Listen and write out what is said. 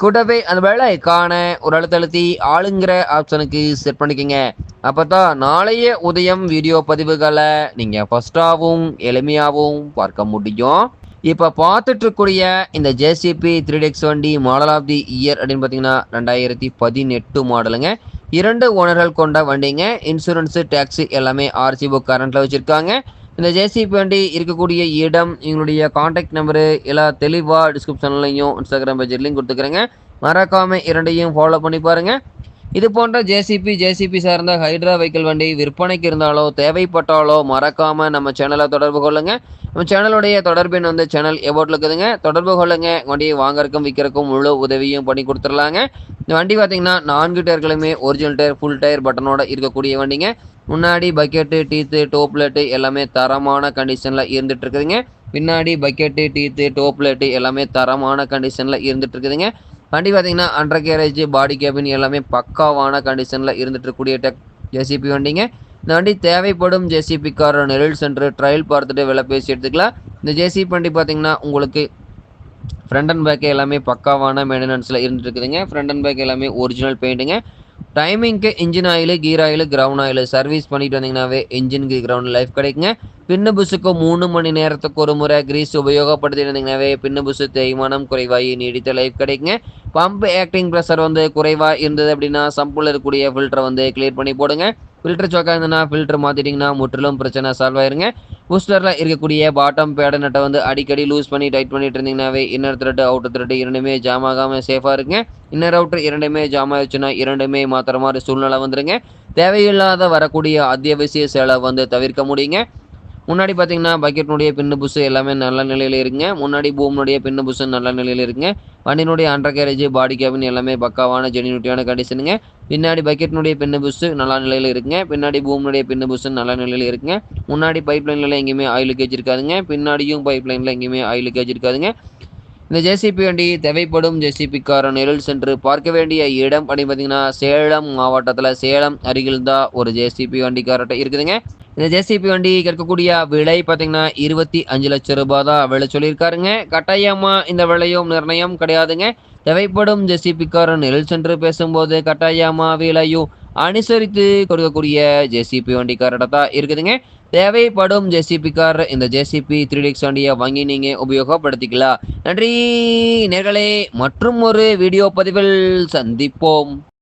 கூடவே அந்த வேலை காண ஒரு அழுத்தழுத்தி ஆளுங்கிற ஆப்ஷனுக்கு செட் பண்ணிக்கோங்க. அப்போ தான் நாளைய உதயம் வீடியோ பதிவுகளை நீங்கள் ஃபஸ்ட்டாகவும் எளிமையாகவும் பார்க்க முடியும். இப்போ பார்த்துட்டு இருக்கக்கூடிய இந்த ஜேசிபி த்ரீ டெக்ஸ் வண்டி மாடல் ஆஃப் தி இயர் அப்படின்னு பார்த்தீங்கன்னா ரெண்டாயிரத்தி பதினெட்டு மாடலுங்க இரண்டு ஓனர்கள் கொண்ட வண்டிங்க இன்சூரன்ஸு டேக்ஸு எல்லாமே ஆர்சி புக் கரண்ட்டில் வச்சுருக்காங்க. இந்த ஜேசிபி வண்டி இருக்கக்கூடிய இடம் எங்களுடைய காண்டாக்ட் நம்பரு எல்லாம் தெளிவாக டிஸ்கிரிப்ஷன்லையும் இன்ஸ்டாகிராம் பேஜ்லையும் கொடுத்துக்கிறேங்க. மறக்காமல் இரண்டையும் ஃபாலோ பண்ணி பாருங்கள் இது போன்ற ஜேசிபி ஜேசிபி சார்ந்த ஹைட்ரா வெஹிக்கிள் வண்டி விற்பனைக்கு இருந்தாலோ தேவைப்பட்டாலோ மறக்காமல் நம்ம சேனலை தொடர்பு கொள்ளுங்கள் நம்ம சேனலுடைய தொடர்பின் வந்து சேனல் எபோட்டில் இருக்குதுங்க. தொடர்பு கொள்ளுங்க. வண்டியை வாங்கறக்கும் விற்கிறக்கும் முழு உதவியும் பண்ணி கொடுத்துடலாங்க. இந்த வண்டி பார்த்தீங்கன்னா நான்கு டயர்களுமே ஒரிஜினல் டயர் ஃபுல் டயர் பட்டனோட இருக்கக்கூடிய வண்டிங்க. முன்னாடி பக்கெட்டு டீத்து டோப்லெட்டு எல்லாமே தரமான கண்டிஷனில் இருந்துட்டு இருக்குதுங்க பின்னாடி பக்கெட்டு டீத்து டோப்லெட்டு எல்லாமே தரமான கண்டிஷனில் இருந்துட்டு இருக்குதுங்க வண்டி பார்த்தீங்கன்னா அண்டர் கேரேஜ் பாடி கேபின் எல்லாமே பக்காவான கண்டிஷனில் இருந்துட்டு இருக்கக்கூடிய டெக் ஜேசிபி வண்டிங்க. இந்த வண்டி தேவைப்படும் ஜேசிபி கார் நெரில் சென்டர் ட்ரையல் பார்த்துட்டு விலை பேசி எடுத்துக்கலாம். இந்த ஜேசிபி வண்டி பார்த்தீங்கன்னா உங்களுக்கு ஃப்ரண்ட் அண்ட் பேக் எல்லாமே பக்காவான மெயின்டெனன்ஸில் இருந்துட்டு இருக்குதுங்க ஃப்ரண்ட் அண்ட் பேக் எல்லாமே ஒரிஜினல் பெயிண்ட்டுங்க டைமிங்க்கு engine oil gear oil ground oil service பண்ணிட்டு வந்தீங்கன்னாவே இன்ஜினுக்கு கிரவுண்ட் லைஃப் கிடைக்குங்க. பின்னு புஸுக்கு மூணு மணி நேரத்துக்கு ஒரு முறை கிரீஸ் உபயோகப்படுத்தி இருந்தீங்கன்னாவே பின்னு புஸு தேய்மானம் குறைவாகி நீடித்த லைஃப் கிடைக்குங்க. பம்ப் ஆக்டிங் ப்ரெஷர் வந்து குறைவாக இருந்தது அப்படின்னா சம்பில் இருக்கக்கூடிய ஃபில்டரை வந்து கிளியர் பண்ணி போடுங்க. ஃபில்டர் சோக்கா இருந்ததுன்னா ஃபில்டர் மாற்றிட்டிங்கன்னா முற்றிலும் பிரச்சனை சால்வ் ஆயிருங்க. பூஸ்டரில் இருக்கக்கூடிய பாட்டம் பேட நட்டை வந்து அடிக்கடி லூஸ் பண்ணி டைட் பண்ணிட்டு இருந்தீங்கன்னாவே இன்னர் த்ரெட்டு அவுட்டர் த்ரெட்டு இரண்டுமே ஜாம் ஆகாமல் சேஃபாக இருக்குங்க இன்னர் அவுட்டர் இரண்டுமே ஜாம் ஆயிடுச்சுன்னா இரண்டுமே மாத்திர மாதிரி சூழ்நிலை வந்துருங்க. தேவையில்லாத வரக்கூடிய அத்தியாவசிய செலவு வந்து தவிர்க்க முடியுங்க. முன்னாடி பார்த்தீங்கன்னா பக்கெட்னுடைய பின்னு புஷு எல்லாமே நல்ல நிலையில் இருக்குங்க முன்னாடி பூம்னுடைய பின்னு புஷு நல்ல நிலையில் இருக்குங்க வண்டியினுடைய அண்டர் கேரேஜ் பாடி கேபின் எல்லாமே பக்காவான ஜெனியூட்டியான கண்டிஷனுங்க பின்னாடி பக்கெட்னுடைய பின்னு புஷு நல்ல நிலையில் இருக்குங்க பின்னாடி பூம்னுடைய பின்னு புஷு நல்ல நிலையில் இருக்குங்க முன்னாடி பைப் லைனில் எங்கேயுமே ஆயில் கேஜ் இருக்காதுங்க. பின்னாடியும் பைப் லைனில் எங்கேயுமே ஆயில் கேஜ் இருக்காதுங்க. இந்த ஜேசிபி வண்டி தேவைப்படும் ஜேசிபிக்காரன் நெருள் சென்று பார்க்க வேண்டிய இடம் அப்படின்னு பார்த்தீங்கன்னா சேலம் மாவட்டத்தில் சேலம் அருகில் தான் ஒரு ஜேசிபி வண்டிக்காரட்ட இருக்குதுங்க. இந்த ஜேசிபி வண்டி கேட்கக்கூடிய விலை பார்த்தீங்கன்னா இருபத்தி அஞ்சு லட்சம் ரூபாய் தான் விலை சொல்லியிருக்காருங்க. கட்டாயமாக இந்த விலையும் நிர்ணயம் கிடையாதுங்க. தேவைப்படும் ஜேசிபிக்காரன் நெல் சென்று பேசும்போது கட்டாயமாக விலையும் அனுசரித்து கொடுக்கக்கூடிய ஜேசிபி வண்டிக்காரட்ட தான் இருக்குதுங்க. தேவைப்படும் ஜேசிபி கார் இந்த ஜேசிபி த்ரீ டிக்ஸ் வண்டியை வாங்கி நீங்கள் உபயோகப்படுத்திக்கலாம். நன்றி நேர்களே. மற்றும் ஒரு வீடியோ பதிவில் சந்திப்போம்.